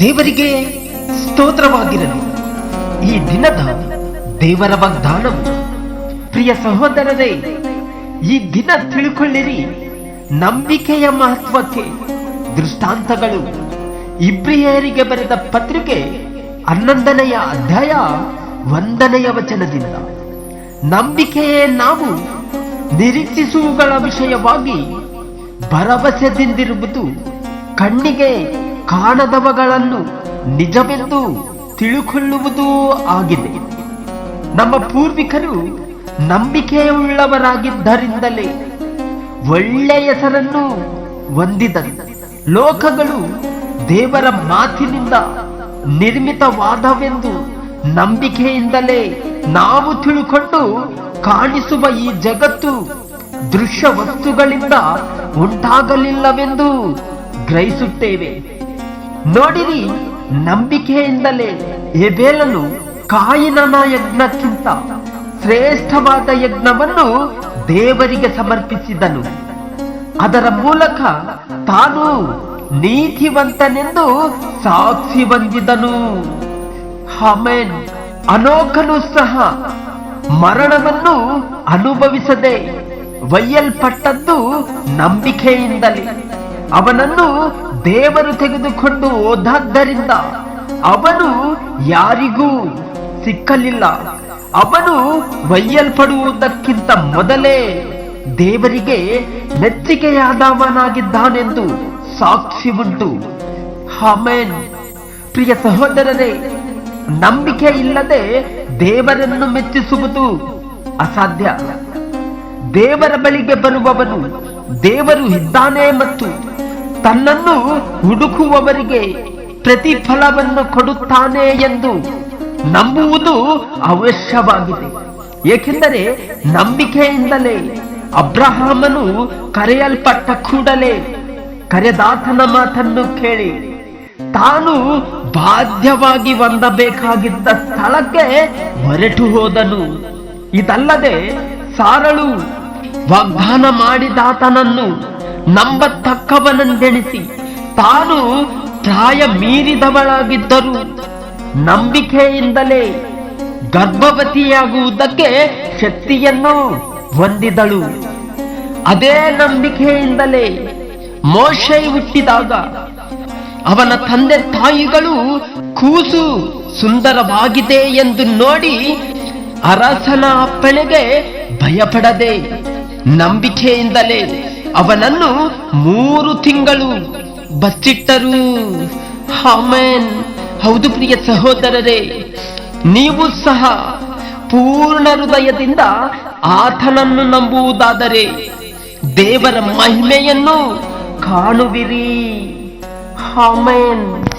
ದೇವರಿಗೆ ಸ್ತೋತ್ರವಾಗಿರಲಿ. ಈ ದಿನದ ದೇವರ ವಾಗ್ದಾನವು. ಪ್ರಿಯ ಸಹೋದರರೇ, ಈ ದಿನ ತಿಳ್ಕೊಳ್ಳಿರಿ. ನಂಬಿಕೆಯ ಮಹತ್ವಕ್ಕೆ ದೃಷ್ಟಾಂತಗಳು. ಇಬ್ರಿಯರಿಗೆ ಬರೆದ ಪತ್ರಿಕೆ ಹನ್ನೊಂದನೆಯ ಅಧ್ಯಾಯ ಒಂದನೆಯ ವಚನದಿಂದ. ನಂಬಿಕೆಯೇ ನಾವು ನಿರೀಕ್ಷಿಸುವುಗಳ ವಿಷಯವಾಗಿ ಭರವಸೆದಿಂದಿರುವುದು ಕಣ್ಣಿಗೆ ಕಾಣದವಗಳನ್ನು ನಿಜವೆಂದು ತಿಳುಕೊಳ್ಳುವುದೂ ಆಗಿದೆ. ನಮ್ಮ ಪೂರ್ವಿಕರು ನಂಬಿಕೆಯುಳ್ಳವರಾಗಿದ್ದರಿಂದಲೇ ಒಳ್ಳೆಯ ಹೆಸರನ್ನು ಹೊಂದಿದರು. ಲೋಕಗಳು ದೇವರ ಮಾತಿನಿಂದ ನಿರ್ಮಿತವಾದವೆಂದು ನಂಬಿಕೆಯಿಂದಲೇ ನಾವು ತಿಳುಕೊಂಡು ಕಾಣಿಸುವ ಈ ಜಗತ್ತು ದೃಶ್ಯ ವಸ್ತುಗಳಿಂದ ಉಂಟಾಗಲಿಲ್ಲವೆಂದು ಗ್ರಹಿಸುತ್ತೇವೆ. ನೋಡಿರಿ, ನಂಬಿಕೆಯಿಂದಲೇ ಎಬೇಲನು ಕಾಯಿನನ ಯಜ್ಞಕ್ಕಿಂತ ಶ್ರೇಷ್ಠವಾದ ಯಜ್ಞವನ್ನು ದೇವರಿಗೆ ಸಮರ್ಪಿಸಿದನು. ಅದರ ಮೂಲಕ ತಾನು ನೀತಿವಂತನೆಂದು ಸಾಕ್ಷಿ ಬಂದಿದನು ಹಮೇನ್ ಅನೋಕನು ಸಹ ಮರಣವನ್ನು ಅನುಭವಿಸದೆ ಒಯ್ಯಲ್ಪಟ್ಟದ್ದು ನಂಬಿಕೆಯಿಂದಲೇ. ಅವನನ್ನು ದೇವರು ತೆಗೆದುಕೊಂಡು ಹೋದದ್ದರಿಂದ ಅವನು ಯಾರಿಗೂ ಸಿಕ್ಕಲಿಲ್ಲ. ಅವನು ಒಯ್ಯಲ್ಪಡುವುದಕ್ಕಿಂತ ಮೊದಲೇ ದೇವರಿಗೆ ಮೆಚ್ಚುಗೆಯಾದವನಾಗಿದ್ದಾನೆಂದು ಸಾಕ್ಷಿ ಉಂಟು. ಆಮೇನ್. ಪ್ರಿಯ ಸಹೋದರರೇ ನಂಬಿಕೆ ಇಲ್ಲದೆ ದೇವರನ್ನು ಮೆಚ್ಚಿಸುವುದು ಅಸಾಧ್ಯ. ದೇವರ ಬಳಿಗೆ ಬರುವವನು ದೇವರು ಇದ್ದಾನೆ ಮತ್ತು ತನ್ನನ್ನು ಹುಡುಕುವವರಿಗೆ ಪ್ರತಿಫಲವನ್ನು ಕೊಡುತ್ತಾನೆ ಎಂದು ನಂಬುವುದು ಅವಶ್ಯವಾಗಿದೆ. ಏಕೆಂದರೆ ನಂಬಿಕೆಯಿಂದಲೇ ಅಬ್ರಹಾಮನು ಕರೆಯಲ್ಪಟ್ಟ ಕೂಡಲೇ ಕರೆದಾತನ ಮಾತನ್ನು ಕೇಳಿ ತಾನು ಬಾಧ್ಯವಾಗಿ ಹೊಂದಬೇಕಾಗಿದ್ದ ಸ್ಥಳಕ್ಕೆ ಹೊರಟು ಹೋದನು. ಇದಲ್ಲದೆ ಸಾರಳು ವಾಗ್ದಾನ ಮಾಡಿದಾತನನ್ನು ನಂಬತಕ್ಕವನೆಂದೆಣಿಸಿ ತಾನು ಪ್ರಾಯ ಮೀರಿದವಳಾಗಿದ್ದರು ನಂಬಿಕೆಯಿಂದಲೇ ಗರ್ಭವತಿಯಾಗುವುದಕ್ಕೆ ಶಕ್ತಿಯನ್ನು ಹೊಂದಿದಳು. ಅದೇ ನಂಬಿಕೆಯಿಂದಲೇ ಮೋಶೈ ಹುಟ್ಟಿದಾಗ ಅವನ ತಂದೆ ತಾಯಿಗಳು ಕೂಸು ಸುಂದರವಾಗಿದೆ ಎಂದು ನೋಡಿ ಅರಸನ ಅಪ್ಪಣೆಗೆ ಭಯಪಡದೆ ನಂಬಿಕೆಯಿಂದಲೇ ಅವನನ್ನು ಮೂರು ತಿಂಗಳು ಬಚ್ಚಿಟ್ಟರು. ಹಾಮೇನ್ ಹೌದು ಪ್ರಿಯ ಸಹೋದರರೇ, ನೀವು ಸಹ ಪೂರ್ಣ ಹೃದಯದಿಂದ ಆತನನ್ನು ನಂಬುವುದಾದರೆ ದೇವರ ಮಹಿಮೆಯನ್ನು ಕಾಣುವಿರಿ. คอมเมนต์